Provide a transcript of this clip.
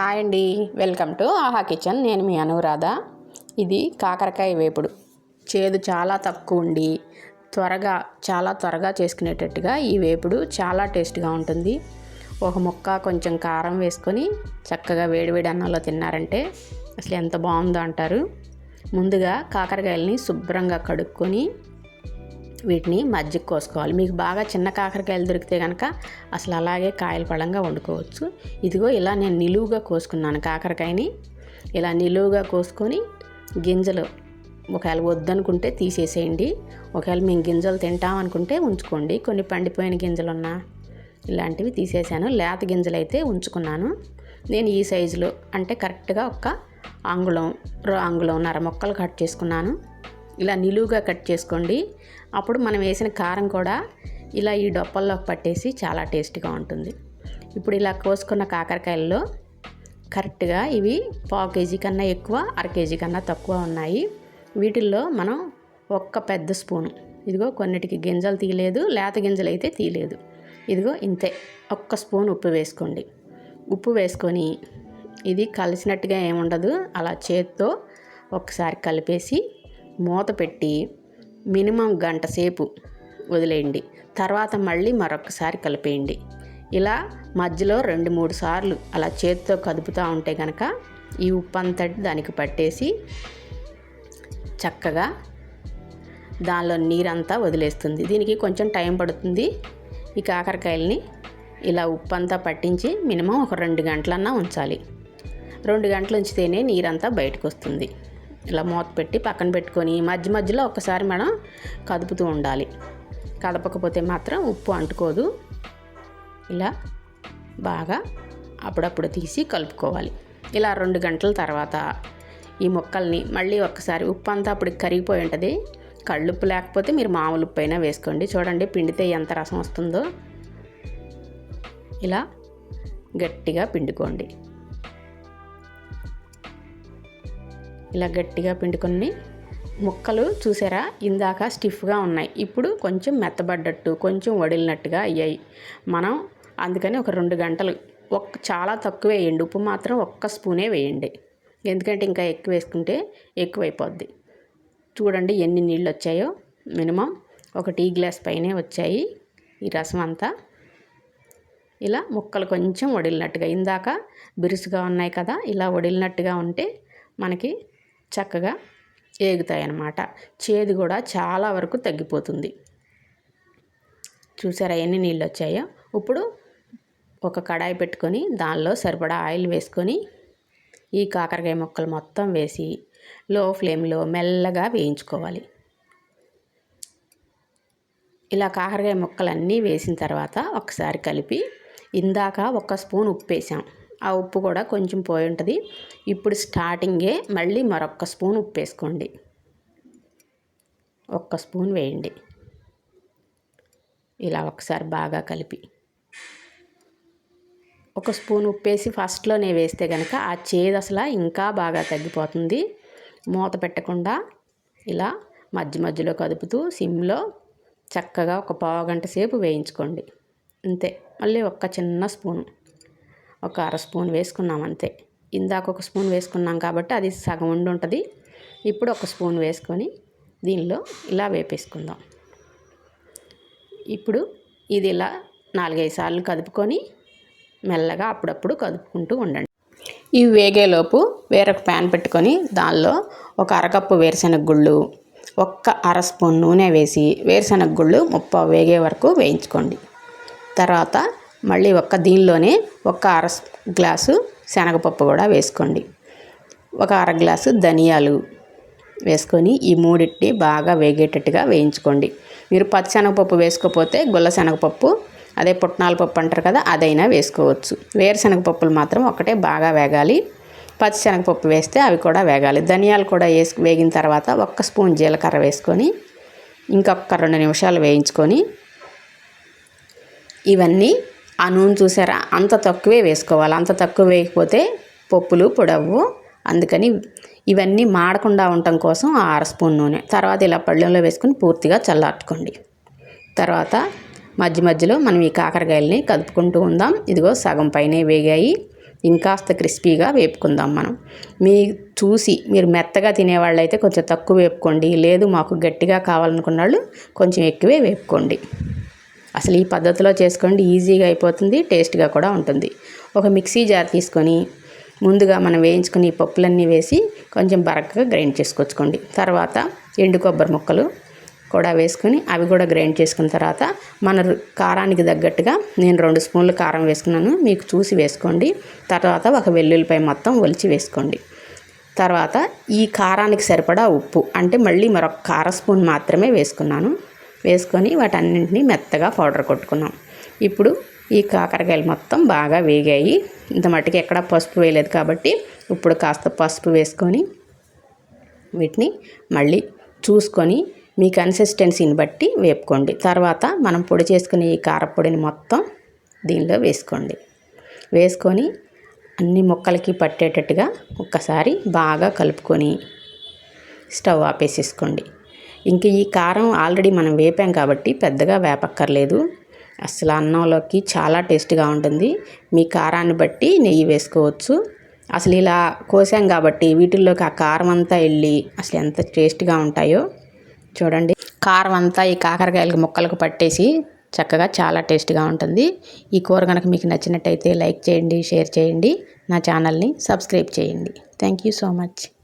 Hi అండి. Welcome to Aha kitchen. నేను మీ అనురాధ. ఇది కాకరకాయ వేపుడు. చేదు చాలా తక్కువ ఉండి త్వరగా చాలా త్వరగా చేసుకునేటట్టుగా ఈ వేపుడు చాలా టేస్ట్గా ఉంటుంది. ఒక ముక్క కొంచెం కారం వేసుకొని చక్కగా వేడివేడి అన్నంలో తిన్నారంటే అసలు ఎంత బాగుందో అంటారు. ముందుగా కాకరకాయలని శుభ్రంగా కడుక్కొని వీటిని మజ్జిగ కోసుకోవాలి. మీకు బాగా చిన్న కాకరకాయలు దొరికితే కనుక అసలు అలాగే కాయల పడంగా వండుకోవచ్చు. ఇదిగో ఇలా నేను నిలువుగా కోసుకున్నాను కాకరకాయని. ఇలా నిలువుగా కోసుకొని గింజలు ఒకవేళ వద్దనుకుంటే తీసేసేయండి. ఒకవేళ మేము గింజలు తింటాం అనుకుంటే ఉంచుకోండి. కొన్ని పండిపోయిన గింజలు ఉన్నా ఇలాంటివి తీసేసాను. లేత గింజలు అయితే ఉంచుకున్నాను. నేను ఈ సైజులో అంటే కరెక్ట్గా ఒక అంగుళం అంగుళం నర మొక్కలు కట్ చేసుకున్నాను. ఇలా నిలువుగా కట్ చేసుకోండి. అప్పుడు మనం వేసిన కారం కూడా ఇలా ఈ డొప్పల్లోకి పట్టేసి చాలా టేస్ట్గా ఉంటుంది. ఇప్పుడు ఇలా కోసుకున్న కాకరకాయల్లో కరెక్ట్గా ఇవి పావు కేజీ కన్నా ఎక్కువ అర కేజీ కన్నా తక్కువ ఉన్నాయి. వీటిల్లో మనం ఒక్క పెద్ద స్పూను ఇదిగో కొన్నిటికి గింజలు తీయలేదు లేత గింజలు అయితే తీయలేదు. ఇదిగో ఇంతే ఒక్క స్పూన్ ఉప్పు వేసుకోండి. ఉప్పు వేసుకొని ఇది కలిసినట్టుగా ఏముండదు అలా చేత్తో ఒకసారి కలిపేసి మూత పెట్టి మినిమం గంట సేపు వదిలేయండి. తర్వాత మళ్ళీ మరొకసారి కలిపేయండి. ఇలా మధ్యలో రెండు మూడు సార్లు అలా చేతితో కదుపుతూ ఉంటే కనుక ఈ ఉప్పు అంతటి దానికి పట్టేసి చక్కగా దానిలో నీరంతా వదిలేస్తుంది. దీనికి కొంచెం టైం పడుతుంది. ఈ కాకరకాయలని ఇలా ఉప్పు అంతా పట్టించి మినిమం ఒక రెండు గంటలన్నా ఉంచాలి. రెండు గంటలు ఉంచితేనే నీరంతా బయటకు వస్తుంది ఇలా మూత పెట్టి పక్కన పెట్టుకొని మధ్య మధ్యలో ఒకసారి మనం కదుపుతూ ఉండాలి. కదపకపోతే మాత్రం ఉప్పు అంటుకోదు. ఇలా బాగా అప్పుడప్పుడు తీసి కలుపుకోవాలి. ఇలా రెండు గంటల తర్వాత ఈ ముక్కల్ని మళ్ళీ ఒక్కసారి ఉప్పు అంతా అప్పుడు కరిగిపోయి ఉంటుంది. కళ్ళుప్పు లేకపోతే మీరు మామూలు ఉప్పు అయినా వేసుకోండి. చూడండి పిండితే ఎంత రసం వస్తుందో. ఇలా గట్టిగా పిండుకోండి. ఇలా గట్టిగా పిండుకొని ముక్కలు చూసారా? ఇందాక స్టిఫ్గా ఉన్నాయి. ఇప్పుడు కొంచెం మెత్తబడ్డట్టు కొంచెం వడిలినట్టుగా అయ్యాయి. మనం అందుకని ఒక రెండు గంటలు ఒక్క చాలా తక్కువ వేయండి. ఉప్పు మాత్రం ఒక్క స్పూనే వేయండి. ఎందుకంటే ఇంకా ఎక్కువ వేసుకుంటే ఎక్కువైపోద్ది. చూడండి ఎన్ని నీళ్ళు వచ్చాయో మినిమం ఒక టీ గ్లాస్ పైనే వచ్చాయి ఈ రసం అంతా. ఇలా ముక్కలు కొంచెం వడిలినట్టుగా ఇందాక బిరుసుగా ఉన్నాయి కదా ఇలా వడిలినట్టుగా ఉంటే మనకి చక్కగా ఏగుతాయి అన్నమాట చేదు కూడా చాలా వరకు తగ్గిపోతుంది. చూసారా ఎన్ని నీళ్ళు వచ్చాయో ఇప్పుడు ఒక కడాయి పెట్టుకొని దానిలో సరిపడా ఆయిల్ వేసుకొని ఈ కాకరకాయ ముక్కలు మొత్తం వేసి లో ఫ్లేమ్లో మెల్లగా వేయించుకోవాలి. ఇలా కాకరకాయ ముక్కలన్నీ వేసిన తర్వాత ఒకసారి కలిపి ఇందాక ఒక స్పూన్ ఉప్పు వేసాం. ఆ ఉప్పు కూడా కొంచెం పోయి ఉంటుంది. ఇప్పుడు స్టార్టింగే మళ్ళీ మరొక్క స్పూన్ ఉప్పు వేసుకోండి. ఒక్క స్పూన్ వేయండి. ఇలా ఒకసారి బాగా కలిపి. ఒక స్పూన్ ఉప్పేసి ఫస్ట్లోనే వేస్తే కనుక ఆ చేదు అసలు ఇంకా బాగా తగ్గిపోతుంది. మూత పెట్టకుండా ఇలా మధ్య మధ్యలో కదుపుతూ సిమ్లో చక్కగా ఒక పావు గంట సేపు వేయించుకోండి. అంతే. మళ్ళీ ఒక్క చిన్న స్పూను. ఒక అర స్పూన్ వేసుకున్నాం అంతే. ఇందాక ఒక స్పూన్ వేసుకున్నాం కాబట్టి అది సగం ఉండి ఉంటుంది. ఇప్పుడు ఒక స్పూన్ వేసుకొని దీనిలో ఇలా వేపేసుకుందాం. ఇప్పుడు ఇది ఇలా నాలుగైదు సార్లు కదుపుకొని మెల్లగా అప్పుడప్పుడు కదుపుకుంటూ ఉండండి. ఇవి వేగేలోపు వేరొక ప్యాన్ పెట్టుకొని దానిలో ఒక అరకప్పు వేరుశనగ గుళ్ళు ఒక్క అర స్పూన్ నూనె వేసి వేరుశనగ గుళ్ళు ముప్ప వేగే వరకు వేయించుకోండి. తర్వాత మళ్ళీ ఒక్క దీనిలోనే ఒక అర గ్లాసు శనగపప్పు కూడా వేసుకోండి. ఒక అర గ్లాసు ధనియాలు వేసుకొని ఈ మూడింటిని బాగా వేగేటట్టుగా వేయించుకోండి. మీరు పచ్చిశనగపప్పు వేసుకోకపోతే గుల్ల శనగపప్పు అదే పుట్నాల పప్పు అంటారు కదా అదైనా వేసుకోవచ్చు. వేరుశనగపప్పులు మాత్రం ఒకటే బాగా వేగాలి. పచ్చిశనగపప్పు వేస్తే అవి కూడా వేగాలి. ధనియాలు కూడా వేసి వేగిన తర్వాత ఒక్క స్పూన్ జీలకర్ర వేసుకొని ఇంకొక రెండు నిమిషాలు వేయించుకొని ఇవన్నీ ఆ నూనె చూసారా? అంత తక్కువే వేసుకోవాలి. అంత తక్కువ వేయకపోతే పప్పులు పొడవు అందుకని ఇవన్నీ మాడకుండా ఉండటం కోసం ఆ అర స్పూన్ నూనె. తర్వాత ఇలా పళ్ళెంలో వేసుకొని పూర్తిగా చల్లార్చుకోండి. తర్వాత మధ్య మధ్యలో మనం ఈ కాకరకాయలని కదుపుకుంటూ ఉందాం. ఇదిగో సగం పైనే వేగాయి. ఇంకాస్త క్రిస్పీగా వేపుకుందాం మనం. మీ చూసి మీరు మెత్తగా తినేవాళ్ళు అయితే కొంచెం తక్కువ వేపుకోండి. లేదు మాకు గట్టిగా కావాలనుకున్న వాళ్ళు కొంచెం ఎక్కువే వేపుకోండి. అసలు ఈ పద్ధతిలో చేసుకోండి ఈజీగా అయిపోతుంది టేస్ట్గా కూడా ఉంటుంది. ఒక మిక్సీ జార్ తీసుకొని ముందుగా మనం వేయించుకుని పప్పులన్నీ వేసి కొంచెం బరకగా గ్రైండ్ చేసుకొచ్చుకోండి. తర్వాత ఎండు కొబ్బరి ముక్కలు కూడా వేసుకొని అవి కూడా గ్రైండ్ చేసుకున్న తర్వాత మన కారానికి తగ్గట్టుగా నేను రెండు స్పూన్లు కారం వేసుకున్నాను మీకు చూసి వేసుకోండి. తర్వాత ఒక వెల్లుల్లిపై మొత్తం ఒలిచి వేసుకోండి. తర్వాత ఈ కారానికి సరిపడా ఉప్పు అంటే మళ్ళీ మరొక కార స్పూన్ మాత్రమే వేసుకున్నాను. వేసుకొని వాటన్నింటినీ మెత్తగా పౌడర్ కొట్టుకున్నాం. ఇప్పుడు ఈ కాకరకాయలు మొత్తం బాగా వేగాయి. ఇంత మట్టుకు ఎక్కడ పసుపు వేయలేదు కాబట్టి ఇప్పుడు కాస్త పసుపు వేసుకొని వీటిని మళ్ళీ చూసుకొని మీ కన్సిస్టెన్సీని బట్టి వేపుకోండి. తర్వాత మనం పొడి చేసుకునే ఈ కారపొడిని మొత్తం దీనిలో వేసుకోండి. వేసుకొని అన్ని ముక్కలకి పట్టేటట్టుగా ఒక్కసారి బాగా కలుపుకొని స్టవ్ ఆపేసేసుకోండి. ఇంక ఈ కారం ఆల్రెడీ మనం వేపాం కాబట్టి పెద్దగా వేపక్కర్లేదు. అసలు అన్నంలోకి చాలా టేస్ట్గా ఉంటుంది. మీ కారాన్ని బట్టి నెయ్యి వేసుకోవచ్చు. అసలు ఇలా కోసాం కాబట్టి వీటిల్లోకి ఆ కారం అంతా వెళ్ళి అసలు ఎంత టేస్ట్గా ఉంటాయో చూడండి. కారం అంతా ఈ కాకరకాయలకు ముక్కలకు పట్టేసి చక్కగా చాలా టేస్ట్గా ఉంటుంది. ఈ కూర కనుక మీకు నచ్చినట్టయితే లైక్ చేయండి షేర్ చేయండి. నా ఛానల్ని సబ్స్క్రైబ్ చేయండి. Thank you so much.